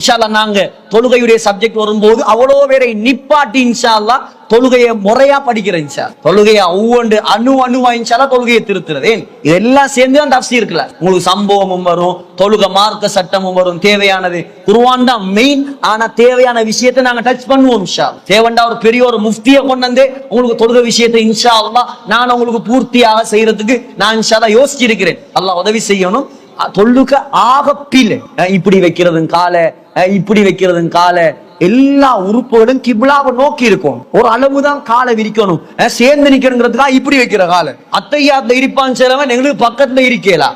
இன்ஷால்லா நாங்க தொழுகையுடைய சப்ஜெக்ட் வரும்போது அவ்வளோ பேரை நிப்பாட்டி இன்ஷால்லா தொழுகையை முறையா படிக்கிறேன் இன்ஷா தொழுகையை ஒவ்வொன்று அணு அணுவா இன்ஷால்லா தொழுகையை திருத்துறது. இதெல்லாம் சேர்ந்து தான் தப்சி இருக்குல்ல. உங்களுக்கு சம்பவமும் வரும் தொழுகை மார்க்க சட்டமும் வரும் தேவையானது. குருவான் தான் மெயின் ஆனா தேவையான விஷயத்தை நாங்க டச் பண்ணுவோம் இன்ஷா தேவண்டா ஒரு பெரிய ஒரு முஃப்தியை கொண்டு வந்து உங்களுக்கு தொழுகை விஷயத்தை இன்ஷா அல்லாஹ் நான் உங்களுக்கு பூர்த்தியாக செய்யறதுக்கு நான் இன்ஷால்லா யோசிச்சிருக்கிறேன். அல்லாஹ் உதவி செய்யணும். அஹ் தொழுக ஆகப்பில இப்படி வைக்கிறதும் கால இப்படி வைக்கிறதும் காலை எல்லா உறுப்புகளும் கிபிலாவை நோக்கி இருக்கும். ஒரு அளவுதான் காலை விரிக்கணும். சேர்ந்து நிக்கிறங்கிறதுக்காக இப்படி வைக்கிற காலை. அத்தையாத்துல இருப்பான்னு சிலவன் எங்களுக்கு பக்கத்துல இருக்கேலா.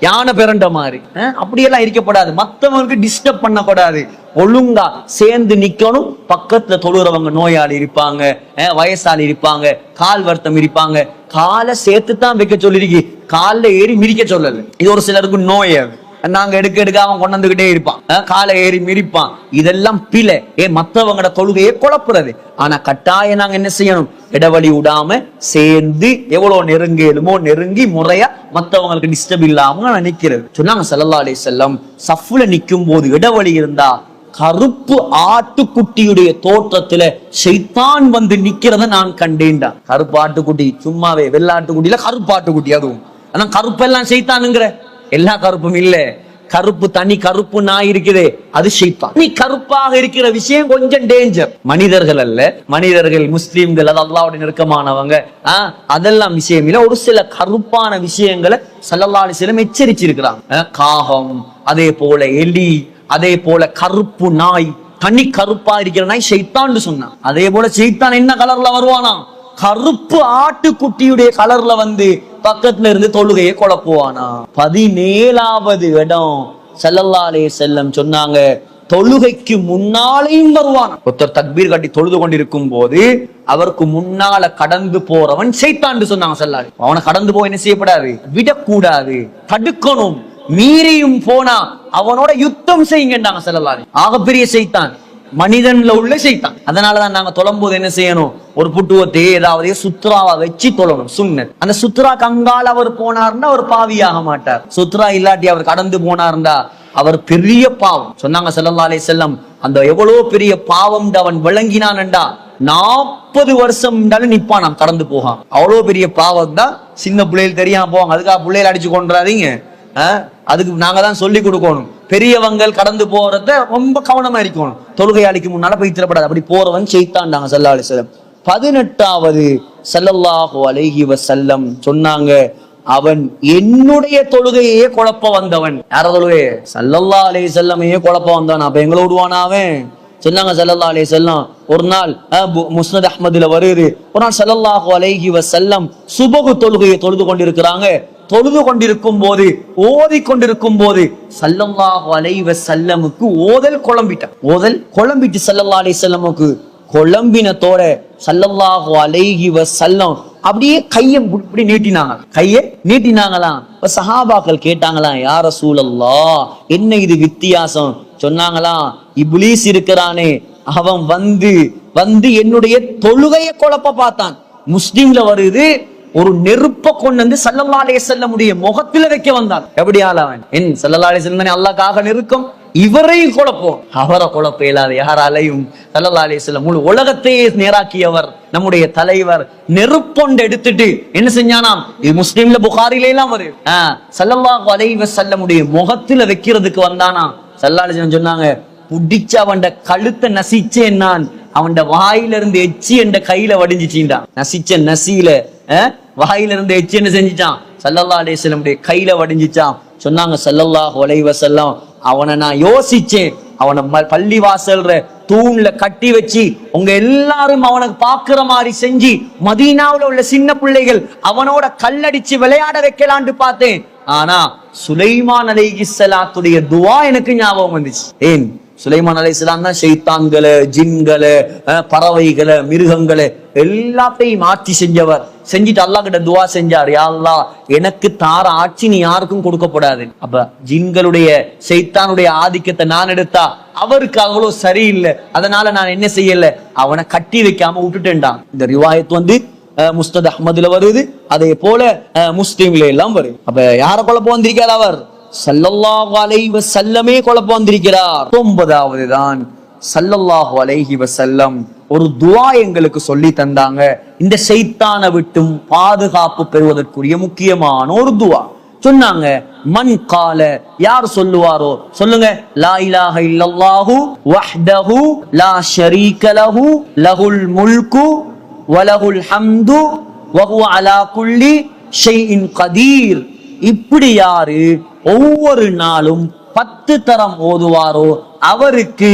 யானை பிறண்ட மாதிரி. அப்படியெல்லாம் இருக்கப்படாது. மத்தவங்களுக்கு டிஸ்டர்ப் பண்ணக்கூடாது. ஒழுங்கா சேர்ந்து நிக்கணும். பக்கத்துல தொழுறவங்க நோயாளி இருப்பாங்க. வயசாளி இருப்பாங்க. கால் வருத்தம் இருப்பாங்க. காலை சேர்த்து தான் வைக்க சொல்லிருக்கு. காலில் ஏறி மிரிக்க சொல்லல. இது ஒரு சிலருக்கு நோய் அது. நாங்க எடுக்க எடுக்க அவன் கொண்டு வந்துகிட்டே இருப்பான் காலை ஏறி மிரிப்பான் இதெல்லாம் பிழை. ஏ மத்தவங்களோட தொழுகையை குழப்புறது. ஆனா கட்டாயம் நாங்க என்ன செய்யணும்? இடைவெளி விடாம சேர்ந்து எவ்வளவு நெருங்கலுமோ நெருங்கி முறையா மத்தவங்களுக்கு டிஸ்டர்ப் இல்லாம நிக்கிறது. சொன்னாங்க சல்லல்லா அலி செல்லம் சஃப்ல நிக்கும் போது இடைவெளி இருந்தா கருப்பு ஆட்டுக்குட்டியுடைய தோற்றத்துல செய்தான் வந்து நிக்கிறத நான் கண்டேன்டா. கருப்பு ஆட்டுக்குட்டி சும்மாவே வெள்ளாட்டுக்குட்டியில கருப்பு ஆட்டுக்குட்டி அதுவும். ஆனா கருப்பெல்லாம் செய்தானுங்கிற எல்லா கருப்பும் இல்ல. கருப்பு தனி கருப்பு நாய் இருக்குதே. அது ஷைத்தான். நீ கருப்பாக இருக்கிற விஷயம் கொஞ்சம் டேஞ்சர் மனிதர்கள் அல்ல. மனிதர்கள் முஸ்லீம்கள் அது அல்லாவுடைய நெருக்கமானவங்க. ஆஹ் அதெல்லாம் விஷயம் இல்ல. ஒரு சில கருப்பான விஷயங்களை சல்லல்லாஹு சிலம் எச்சரிச்சிருக்கிறாங்க. காகம் அதே போல எலி அதே போல கருப்பு நாய் தனி கருப்பா இருக்கிற நாய் ஷைத்தான்னு சொன்னான். அதே போல ஷெய்தான் என்ன கலர்ல வருவானா? கருப்பு ஆட்டுக்குட்டியுடைய கலர்ல வந்து பக்கத்துல இருந்து தொழுகையை குழப்புவானா? பதினேழாவது இடம் செல்லல்லாலே செல்லம் சொன்னாங்க தொழுகைக்கு முன்னாலேயும் வருவான்? ஒருத்தர் தக்பீர் கட்டி தொழுது கொண்டிருக்கும் போது அவருக்கு முன்னால கடந்து போறவன் செய்தான்னு சொன்னாங்க செல்லாரு அவனை கடந்து போய் என்ன செய்யப்படாது? விடக்கூடாது. தடுக்கணும். மீறியும் போனா அவனோட யுத்தம் செய்யுங்கன்னாங்க செல்லலாரு ஆகப்பெரிய செய்தான் மனிதன்ல உள்ள செய்தான் அதனாலதான் நாங்க தொழும்போது என்ன செய்யணும்? ஒரு புட்டுவத்தையே ஏதாவது சுத்ராவா வச்சு தொழணும் சுண்ணத். அந்த சுத்ரா கங்கால் அவர் போனார்னா அவர் பாவியாக மாட்டார். சுத்ரா இல்லாட்டி அவர் கடந்து போனார்னா அவர் பெரிய பாவம். சொன்னாங்க செல்லல்லா அலே செல்லம் அந்த எவ்வளவு பெரிய பாவம் அவன் விளங்கினான்டா நாற்பது வருஷம் நிப்பானாம் கடந்து போகான். அவ்வளவு பெரிய பாவம் தான் சின்ன பிள்ளைகள் தெரியாம போவாங்க. அதுக்காக பிள்ளைகள் அடிச்சு கொண்டாதீங்க அதுக்கு நாங்க தான் சொல்லி கொடுக்கணும். பெரியவங்கள் கடந்து போறத ரொம்ப கவனமா இருக்கணும். தொழுகையாளிக்கு முன்னால போய் திரப்படாது அப்படி போறவன் செய்தான்டாங்க சல்லா செல்லம் பதினெட்டாவது சல்லல்லாஹு அலைஹி வசல்லம் சொன்னாங்க அவன் என்னுடைய தொழுகையே குழப்ப வந்தவன். யார தொழுகை? சல்லல்லா அலே செல்லமையே குழப்ப வந்தவன். அப்ப எங்களை விடுவானா அவன்? சொன்னாங்க சல்லல்லா அலே செல்லம் ஒரு நாள் பு- முஸ்னத் அஹமதுல வருது. ஒரு நாள் சல்லல்லாஹு அலைஹி வசல்லம் சுபகு தொழுகையை தொழுது கொண்டிருக்கிறாங்க. தொழுது கொண்டிருக்கும் போது ஓதி கொண்டிருக்கும் போது சல்லல்லாஹு அலைஹி செல்லமுக்கு ஓதல் குழம்பிட்டான். ஓதல் குழம்பிட்டு சல்லல்லா அலைஹி செல்லமுக்கு குழம்பினத்தோட சல்லல்லாஹு அலைஹி வசல்லம் அப்படியே கையை இப்படி நீட்டினாங்க. கையை நீட்டினாங்களாம் இப்ப சஹாபாக்கள் கேட்டாங்களாம் யார சூழல்லா என்ன இது வித்தியாசம்? சொன்னாங்களாம் இப்ளீஸ் இருக்கிறானே அவன் வந்து வந்து என்னுடைய தொழுகையை குழப்ப பார்த்தான். முஸ்லீம்ல வருது ஒரு நெருப்ப கொண்டு வந்து சல்லல்லா செல்ல முடிய முகத்துல வைக்க வந்தான். எப்படி ஆள் அவன்? என் சல்லல்லா அலே செல்லம் தானே நெருக்கம்? இவரையும் குழப்போம் அவரை குழப்ப இல்லாத யாராலையும் சல்லல்லா சில முழு உலகத்தையே நேராக்கியவர் நம்முடைய தலைவர் நெருப்பொண்டு எடுத்துட்டு என்ன செஞ்சானாம்? இது முஸ்லீம்ல புகாரில எல்லாம் வருது. ஆஹ் சல்லல்லாஹு அலைஹி வஸல்லமுடைய முகத்துல வைக்கிறதுக்கு வந்தானா? சல்லாலேஜன் சொன்னாங்க புடிச்சு அவன் கழுத்தை நசிச்சேன் நான். அவன் வாயில இருந்து எச்சி என்ற கையில வடிஞ்சிச்சின்றான் நசிச்ச நசியில அஹ், வாயில இருந்து எச்சி என்ன செஞ்சிட்டான் சல்லல்லா அலேஸ்லமுடைய கையில வடிஞ்சிச்சான். சொன்னாங்க சல்லல்லாஹ் அலைஹி செல்லம் அவனை நான் யோசிச்சேன். அவனை ம- பள்ளி வாசல்ற தூண்ல கட்டி வச்சு உங்க எல்லாரும் அவனுக்கு பாக்குற மாதிரி செஞ்சு மதீனாவுல உள்ள சின்ன பிள்ளைகள் அவனோட கல்லடிச்சு விளையாட வைக்கலான்னு பார்த்தேன். ஆனா சுலைமான் அலைஹிஸ்ஸலாத்துடைய துவா எனக்கு ஞாபகம் வந்துச்சு. ஏன்? சுலைமான் அலைஹிஸ்ஸலாம் தான் ஷெய்தான்களை ஜின்களை பறவைகளை மிருகங்களை எல்லாத்தையும் மாற்றி செஞ்சவர். செஞ்சுட்டு அல்லாஹ் கிட்ட துவா செஞ்சார். யாழ்லா அல்லாஹ் எனக்கு தார ஆட்சி நீ யாருக்கும் கொடுக்கப்படாது. அப்ப ஜின்களுடைய செய்தானுடைய ஆதிக்கத்தை நான் எடுத்தா அவருக்கு அவ்வளவு சரியில்லை. அதனால நான் என்ன செய்யல? அவனை கட்டி வைக்காம விட்டுட்டேன்டான் இந்த ரிவாயத் வந்து அஹ், முஸ்தத் அஹ்மதுல வருது. அதே போல அஹ், எல்லாம் வருது. அப்ப யார குழப்பம் வந்திருக்கார் அவர்? சல்லல்லாஹு அலைஹி வஸல்லமே குழப்பம் வந்திருக்கிறார். ஒன்பதாவது தான் சல்லல்லாஹு அலைஹி வஸல்லம். ஒரு துவா எங்களுக்கு சொல்லி தந்தாங்க. இந்த செய்தான விட்டும் பாதுகாப்பு பெறுவதற்குரிய முக்கியமான ஒரு துவா. சொன்னாங்க மன் கால யார் சொல்லுவாரோ சொல்லுங்க. லா இலாஹ இல்லல்லாஹு வஹ்தஹு லா ஷரீக லஹு லஹுல் முல்கு வலஹுல் ஹம்து வஹு அலா குல்லி ஷைஇன் கதீர். இப்படி யாரு ஒவ்வொரு நாளும் பத்து தரம் ஓதுவாரோ அவருக்கு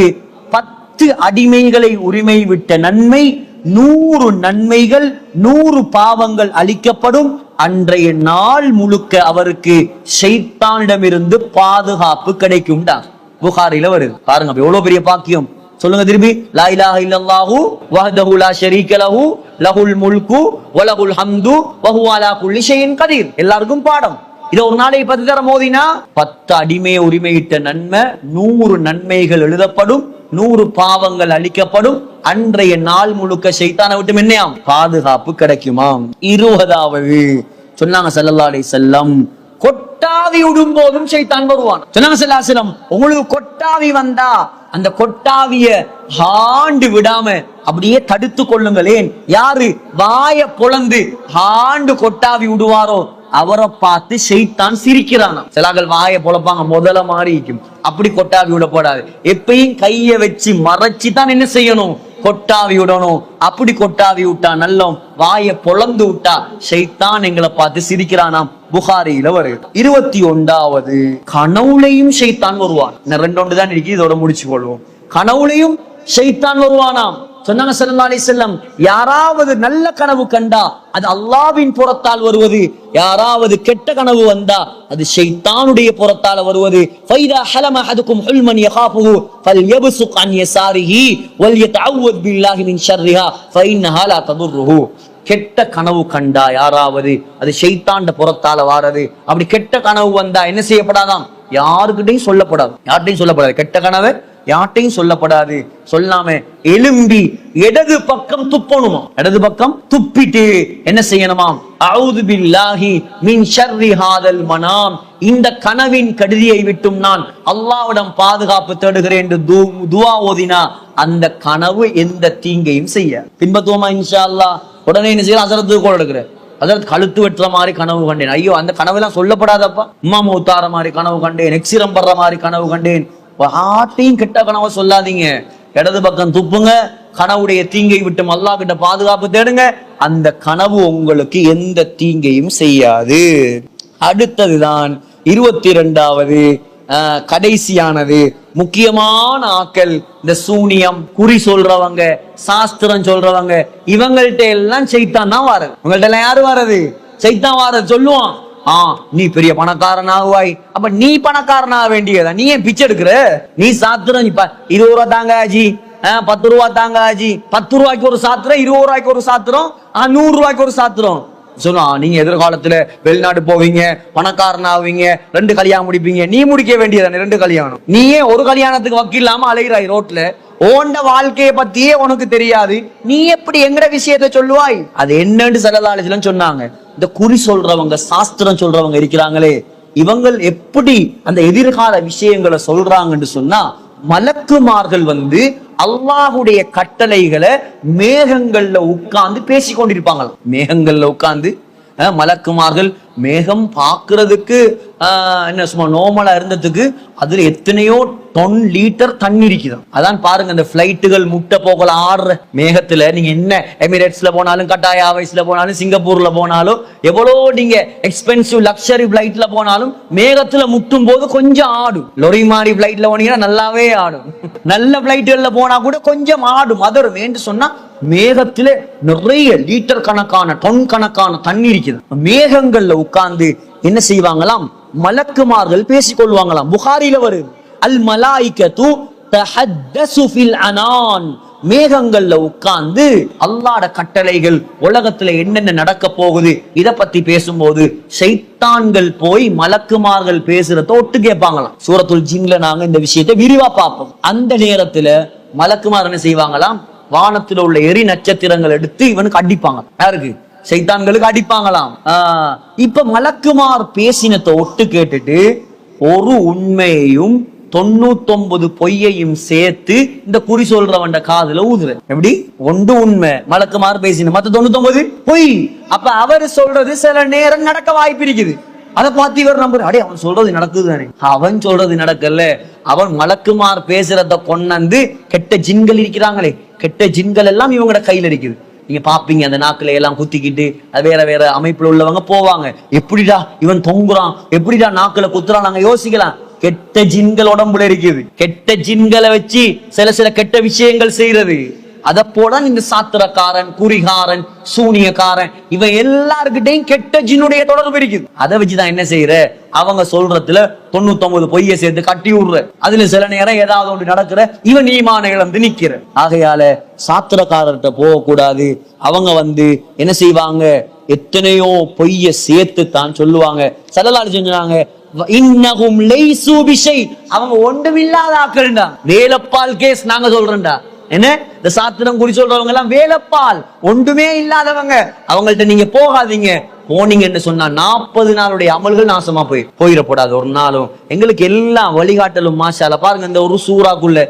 பத்து அடிமைகளை உரிமை விட்ட நன்மை நூறு நன்மைகள் நூறு பாவங்கள் அளிக்கப்படும். அன்றைய நாள் முழுக்க அவருக்கு சைத்தானிடமிருந்து பாதுகாப்பு கிடைக்கும் புகாரில வருது. பாருங்க எவ்வளவு பெரிய பாக்கியம். சொல்லுங்க திரும்பி. லாயிலாக இல்லல்லாஹு வஹதஹு லா ஷரீக லஹு லஹுல் முல்கு வலஹுல் ஹம்து வஹு அலா குல்லி ஷைஇன் கதீர். எல்லாருக்கும் பாடம். இதை ஒரு நாளைக்கு பத்து தரம் மோதினா பத்து அடிமை உரிமையிட்ட நன்மை நூறு நன்மைகள் எழுதப்படும். நூறு பாவங்கள் அளிக்கப்படும் அன்றைய நாள் முழுக்க சைத்தான விட்டு என்னையாம் பாதுகாப்பு கிடைக்குமாம். இருபதாவது சொன்னாங்க ஸல்லல்லாஹு செல்லம் கொட்டாவி விடும் போதும் சைத்தான் வருவான். சொன்னாங்க ஸல்லல்லாஹு உங்களுக்கு கொட்டாவி வந்தா அந்த கொட்டாவிய ஆண்டு விடாம அப்படியே தடுத்து கொள்ளுங்களேன். யாரு? வாய பொளந்து ஆண்டு கொட்டாவி விடுவாரோ? அவரை பார்த்து ஷைத்தான் சிரிக்கிறானா சிலாக்கள் வாயை பொழப்பாங்க முதல்ல மாறிக்கும் அப்படி கொட்டாவி விடப்படாது எப்பயும் கைய வச்சு மறைச்சு தான் என்ன செய்யணும்? கொட்டாவி விடணும். அப்படி கொட்டாவி விட்டா நல்லோம். வாயை பொழந்து விட்டா ஷைத்தான் எங்களை பார்த்து சிரிக்கிறானாம். புகாரியில வருது. இருபத்தி ஒன்றாவது கனவுலையும் ஷைத்தான் வருவான். ரெண்டு ஒன்று தான் இருக்கு இதோட முடிச்சு கொள்வோம் கனவுலையும் ஷைத்தான் வருவானாம். சொன்னாங்க செல்லம் யாராவது நல்ல கனவு கண்டா அது அல்லாஹ்வின் புறத்தால் வருவது யாராவது கெட்ட கனவு வந்தா அது ஷைத்தானுடைய புறத்தால் வருவது. ஃபைதா ஹலம அஹதுக்கும் ஹுல்மன் யகாஃபுஹு ஃபல்யப்சுக் அன் யசாரிஹி வல்யதஅவ்வத் பில்லாஹி மின் ஷர்ரிஹா ஃபைன்னஹா லா ததுர்ருஹு. கெட்ட கனவு கண்டா யாராவது அது ஷைத்தாண்ட புறத்தால வாரது. அப்படி கெட்ட கனவு வந்தா என்ன செய்யப்படாதாம்? யாருக்கிட்டையும் சொல்லப்படாது. யார்கிட்டையும் சொல்லப்படாது. கெட்ட கனவு யார்ட்டையும் சொல்லப்படாது. சொல்லாம எலும்பி இடது பக்கம் துப்பணுமா இடது பக்கம் துப்பிட்டு என்ன செய்யணுமாம்? அவுது பில்லாஹி மின் ஷர்ரி ஹாதல் மனாம். இந்த கனவின் கடுதியை விட்டும் நான் அல்லாவிடம் பாதுகாப்பு தேடுகிறேன் என்று துவா ஓதினா அந்த கனவு எந்த தீங்கையும் செய்ய. பின்பத்துவமா இன்ஷா அல்லா உடனே என்ன செய்யலாம்? அசரத்து கோல் எடுக்கிறேன் அதாவது கழுத்து வெட்டுற மாதிரி கனவு கண்டேன். ஐயோ அந்த கனவு எல்லாம் சொல்லப்படாதப்பா. உமா மூத்தார மாதிரி கனவு கண்டேன். எக்ஸிரம் படுற மாதிரி கனவு கண்டேன். பாட்டையும் கெட்ட கனவை சொல்லாதீங்க. இடது பக்கம் துப்புங்க கனவுடைய தீங்கை விட்டு அல்லாஹ் கிட்ட பாதுகாப்பு தேடுங்க. அந்த கனவு உங்களுக்கு எந்த தீங்கையும் செய்யாது. அடுத்ததுதான் இருபத்தி ரெண்டாவது கடைசியானது. முக்கியமான ஆக்கள் இந்த சூனியம் குறி சொல்றவங்க சாஸ்திரம் சொல்றவங்க இவங்கள்ட்ட எல்லாம் சைத்தான் தான் வாரது. இவங்கள்ட்ட எல்லாம் யாரு வாரது? சைத்தான் வாரது சொல்லுவான். ஆ நீ பெரிய பணக்காரன் ஆகுவாய் அப்ப நீ பணக்காரன் ஆக வேண்டியதா நீ ஏன் பிச்சை எடுக்கிற? நீ சாத்திரம் நீ இருபது ரூபா தாங்க ஆஜி. பத்து ரூபா தாங்க ஆஜி. பத்து ரூபாய்க்கு ஒரு சாத்திரம் இருபது ரூபாய்க்கு ஒரு சாத்திரம் நூறு ரூபாய்க்கு ஒரு சாத்திரம். சொன்னா நீங்க எதிர்காலத்துல வெளிநாடு போவீங்க பணக்காரன் ஆவீங்க ரெண்டு கல்யாணம் முடிப்பீங்க நீ முடிக்க வேண்டியதானே ரெண்டு கல்யாணம். நீயே ஒரு கல்யாணத்துக்கு வக்கீல் இல்லாம அலைகிறாய் ரோட்ல? ஓண்ட வாழ்க்கையை பத்தியே உனக்கு தெரியாது. நீ எப்படி எங்கட விஷயத்த சொல்லுவாய்? அது என்னன்னு செல்லலாளிச்சலம் சொன்னாங்க. இந்த குறி சொல்றவங்க சாஸ்திரம் சொல்றவங்க இருக்கிறாங்களே இவங்கள் எப்படி அந்த எதிர்கால விஷயங்களை சொல்றாங்கன்னு சொன்னா மலக்குமார்கள் வந்து அல்லாஹுடைய கட்டளைகளை மேகங்கள்ல உட்கார்ந்து பேசி கொண்டிருப்பாங்க மேகங்கள்ல உட்கார்ந்து மலக்குமார்கள் மேகம் பார்க்கறதுக்கு என்ன சும்மா நோமலா இருந்ததுக்கு அதுல எத்தனையோ டொன் லிட்டர் தண்ணி இருக்குதான். அதான் பாருங்க இந்த ஃப்ளைட்டுகள் முட்டை போகல ஆடுற மேகத்துல நீங்க என்ன எமிரேட்ஸ்ல போனாலும் கட்டாய ஆவைஸில் போனாலும் சிங்கப்பூர்ல போனாலும் எவ்வளோ நீங்க எக்ஸ்பென்சிவ் லக்ஸரி ஃப்ளைட்டில் போனாலும் மேகத்துல முட்டும் போது கொஞ்சம் ஆடும். லொரி மாறி ஃப்ளைட்டில் போனீங்கன்னா நல்லாவே ஆடும். நல்ல ஃப்ளைட்டுகளில் போனா கூட கொஞ்சம் ஆடும் அதரும். வேண்டு சொன்னா மேகத்துல நிறைய லிட்டர் கணக்கான டொன் கணக்கான தண்ணி இருக்குது மேகங்கள்ல உட்கார்ந்து என்ன செய்வாங்களாம்? மலக்குமார்கள் பேசிக் கொள்வாங்களாம் புகாரில வரு அல் மலாய்கத்து தஹத்தசு அனான். மேகங்கள்ல உட்கார்ந்து அல்லாட கட்டளைகள் உலகத்துல என்னென்ன நடக்க போகுது இத பத்தி பேசும்போது சைத்தான்கள் போய் மலக்குமார்கள் பேசுறத ஒட்டு கேட்பாங்களாம். சூரத்துல் ஜின்ல நாங்க இந்த விஷயத்தை விரிவா பார்ப்போம். அந்த நேரத்துல மலக்குமார் என்ன செய்வாங்களாம்? வானத்துல உள்ள எரி நட்சத்திரங்கள் எடுத்து இவனுக்கு அடிப்பாங்க யாருக்கு? சைத்தான்களுக்கு அடிப்பாங்களாம். ஆஹ் இப்ப மலக்குமார் பேசினத்தை ஒட்டு கேட்டுட்டு ஒரு உண்மையையும் தொண்ணூத்தொன்பது பொய்யையும் சேர்த்து இந்த குறி சொல்றவன் காதுல ஊதுற எப்படி? ஒன்று உண்மை. மலக்குமாறு பேசின மத்த தொண்ணூத்தொன்பது பொய். அப்ப அவர் சொல்றது சில நேரம் நடக்க வாய்ப்பு இருக்குது. அதை பார்த்து இவர் நம்புற அடே அவன் சொல்றது நடக்குது தானே அவன் சொல்றது நடக்கல. அவன் மலக்குமார் பேசுறத கொண்டாந்து கெட்ட ஜின்கள் இருக்கிறாங்களே. கெட்ட ஜின்கள் எல்லாம் இவங்களோட கையில இருக்குது. நீங்க பாப்பீங்க அந்த நாக்குல எல்லாம் குத்திக்கிட்டு அது வேற வேற அமைப்புல உள்ளவங்க போவாங்க. எப்படிடா இவன் தொங்குறான்? எப்படிடா நாக்களை குத்துறான்? நாங்க யோசிக்கலாம். கெட்ட ஜின்கள் உடம்புல இருக்குது. கெட்ட ஜின்களை வச்சு சில சில கெட்ட விஷயங்கள் செய்யறது அத போல இந்த சாத்திரக்காரன் குறிகாரன் சூனியக்காரன் இவன் எல்லாருக்கிட்டையும் கெட்ட ஜின்னுடைய தொடர்பு இருக்குது. அதை வச்சுதான் என்ன செய்யற? அவங்க சொல்றதுல தொண்ணூத்தி பொய்ய சேர்த்து கட்டி விடுற. அதுல சில நேரம் ஏதாவது ஒன்று நடக்கிற இவன் நீமான இழந்து நிக்கிற. ஆகையால சாத்திரக்காரர்கிட்ட போகக்கூடாது. அவங்க வந்து என்ன செய்வாங்க? எத்தனையோ பொய்ய சேர்த்து தான் சொல்லுவாங்க சல்லலாடு செஞ்சாங்க இன்னகும் லைசு பிஷை அவங்க ஒன்றுமில்லாத ஆக்கள்டா. வேலப்பால் கேஸ் நாங்க சொல்றேன்டா. என்ன? இந்த சாத்திரம் குறி சொல்றவங்க எல்லாம் வேலைப்பால். ஒன்றுமே இல்லாதவங்க. அவங்கள்ட்ட நீங்க போகாதீங்க. போனீங்கன்னு சொன்னா நாற்பது நாளுடைய அமல்கள் நாசமா போய் போயிடப்படாது. ஒரு நாளும் எங்களுக்கு எல்லாம் வழிகாட்டலும் மாஷால பாருங்க இந்த ஒரு சூறாக்குள்ள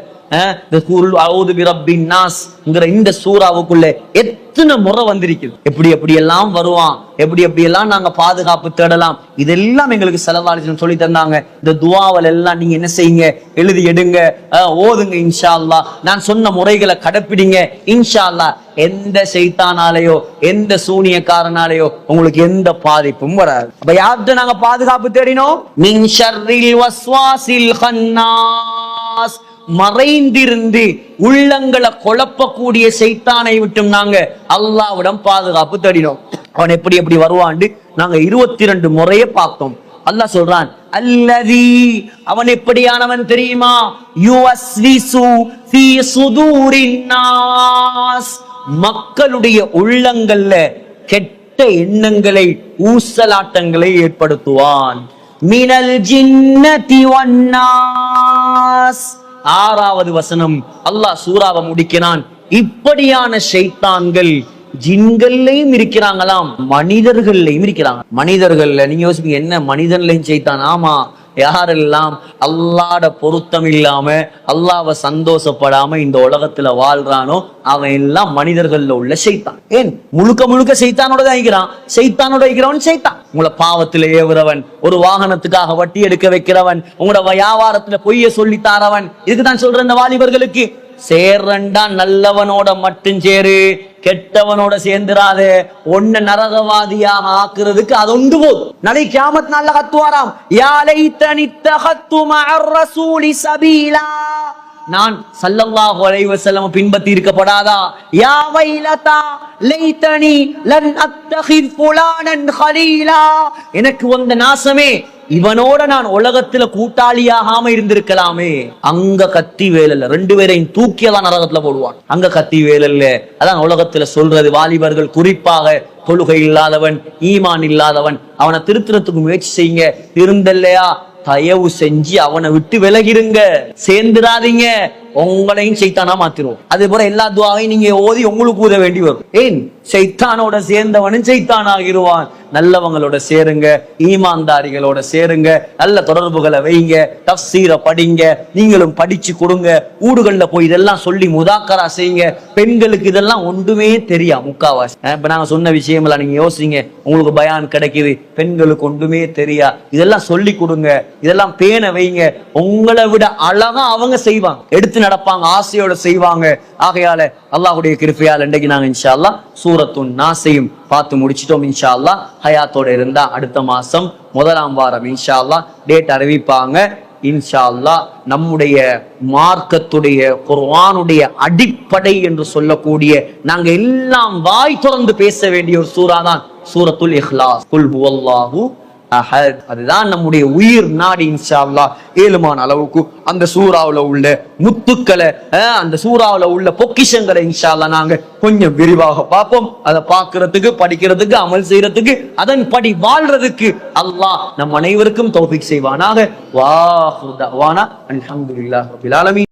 இந்த இந்த சூறாவுக்குள்ள எத்தனை முறை வந்திருக்குது எப்படி எப்படி எல்லாம் வருவான்? எப்படி எப்படி எல்லாம் நாங்க பாதுகாப்பு தேடலாம்? இதெல்லாம் எங்களுக்கு செலவாளிச்சு சொல்லி தந்தாங்க. இந்த துவாவல் எல்லாம் நீங்க என்ன செய்யுங்க? எழுதி எடுங்க. ஓதுங்க இன்ஷா அல்லா நான் சொன்ன முறைகளை கடைப்பிடிங்க. இன்ஷா அல்லாஹ் எந்த செய்தானாலேயோ எந்த சூனியக்காரனாலேயோ உங்களுக்கு எந்த பாதிப்பும் வராது. அப்ப யார்கிட்ட நாங்க பாதுகாப்பு தேடினோம்? மின் ஷர்ரில் வஸ்வாசில் ஹன்னாஸ். மறைந்திருந்து உள்ளங்களை குழப்பக்கூடிய செய்தானை விட்டும் நாங்க அல்லாவிடம் பாதுகாப்பு தேடினோம். அவன் எப்படி எப்படி வருவான்னு நாங்க இருபத்தி ரெண்டு முறைய பார்த்தோம். அல்லாஹ் சொல்றான் அல்லதி அவன் எப்படியானவன் தெரியுமா? யுவஸ்விசு ஃபீ சுதூரின் மக்களுடைய உள்ளங்கள்ல கெட்ட எண்ணங்களை ஊசலாட்டங்களை ஏற்படுத்துவான். மினல் ஜின்னதி வன்னாஸ் ஆறாவது வசனம். அல்லாஹ் சூறாவை முடிக்கிறான் இப்படியான ஷைத்தான்கள் ஜின்கள்லயும் இருக்கிறாங்களாம் மனிதர்கள்லயும் இருக்கிறாங்க. மனிதர்கள்ல நீங்க யோசிப்பீங்க என்ன மனிதன்லயும் செய்தான் ஆமா யாரெல்லாம் அல்லாட பொருத்தம் இல்லாம அல்லாவை சந்தோஷப்படாம இந்த உலகத்துல வாழ்றானோ அவன் எல்லாம் மனிதர்கள்ல உள்ள செய்தான் ஏன்? முழுக்க முழுக்க செய்தானோட தான் இருக்கிறான். செய்தானோட இருக்கிறவன் செய்தான் உங்களை பாவத்துல ஏவுறவன் ஒரு வாகனத்துக்காக வட்டி எடுக்க வைக்கிறவன் உங்களோட வியாபாரத்துல பொய்ய சொல்லி தாரவன். இதுக்கு தான் இந்த வாலிபர்களுக்கு சேர்றண்டா நல்லவனோட மட்டும் சேரு. கெட்டவனோட சேர்ந்துராது ஒன்ன நரகவாதியாக ஆக்குறதுக்கு அது ஒன்று போதும். நாளை கியாமத் நாள்ல கத்துவாராம். யா தனித்த தகத்து மஅர் ரசூலி சபீலா. நான் சல்லல்லாஹு அலைஹி வஸல்லம் பின்பற்றி இருக்கப்படாதா? யா வைலதா லைத்தனி லன் அத்தகித் ஃபுலானன் ஹலீலா. எனக்கு வந்த நாசமே இவனோட நான் உலகத்துல கூட்டாளியாகாம இருந்திருக்கலாமே. அங்க கத்தி வேலல்ல. ரெண்டு பேரையும் தூக்கியதான் நரகத்துல போடுவான். அங்க கத்தி வேலல்ல. அதான் உலகத்துல சொல்றது. வாலிபர்கள் குறிப்பாக தொழுகை இல்லாதவன் ஈமான் இல்லாதவன் அவனை திருத்துறதுக்கு முயற்சி செய்யுங்க. இருந்தல்லையா தயவு செஞ்சு அவனை விட்டு விலகிருங்க. சேர்ந்துடாதீங்க. உங்களையும் சைத்தானா மாத்திருவோம் அதே போல எல்லா துவாவையும் நீங்க ஓதி உங்களுக்கு ஊத வேண்டி வரும். ஏன்? சைத்தானோட சேர்ந்தவனும் சைத்தான் ஆகிருவான் நல்லவங்களோட சேருங்க ஈமான்தாரிகளோட சேருங்க நல்ல தொடர்புகளை வைங்க தஃசீரை படிங்க நீங்களும் படிச்சு கொடுங்க ஊடுகள்ல போய் இதெல்லாம் சொல்லி முதாக்கரா செய்யுங்க. பெண்களுக்கு இதெல்லாம் ஒன்றுமே தெரியா முக்காவாசி. இப்ப நாங்க சொன்ன விஷயமெல்லாம் நீங்க யோசிங்க உங்களுக்கு பயான் கிடைக்குது பெண்களுக்கு ஒன்றுமே தெரியா. இதெல்லாம் சொல்லி கொடுங்க இதெல்லாம் பேண வைங்க. உங்களை விட அழகா அவங்க செய்வாங்க. எடுத்து நடப்பாங்க ஆசையோட செய்வாங்க. ஆகையால அல்லாஹுடைய கிருப்பையால் இன்றைக்கு நாங்க இன்ஷா அல்லா சூரத்துன் நாசையும் பார்த்து முடிச்சிட்டோம் இன்ஷா அல்லா ஹயாத்தோட இருந்தா அடுத்த மாசம் முதலாம் வாரம் இன்ஷா அல்லா டேட் அறிவிப்பாங்க. இன்ஷா அல்லா நம்முடைய மார்க்கத்துடைய குர்வானுடைய அடிப்படை என்று சொல்லக்கூடிய நாங்க எல்லாம் வாய் திறந்து பேச வேண்டிய ஒரு சூறா தான் சூரத்துல் இஹ்லாஸ். குல் ஹுவல்லாஹு அஹத். அதுதான் நம்முடைய உயிர் நாடி இன்ஷா ஏழுமான அளவுக்கு அந்த சூறாவில் உள்ள முத்துக்களை அந்த சூறாவில் உள்ள பொக்கிஷங்களை இன்ஷா நாங்க கொஞ்சம் விரிவாக பார்ப்போம். அதை பார்க்கறதுக்கு படிக்கிறதுக்கு அமல் செய்யறதுக்கு அதன் படி வாழ்றதுக்கு அல்லாஹ் நம் அனைவருக்கும் தௌபிக் செய்வானாக. வாஹு தஅவானா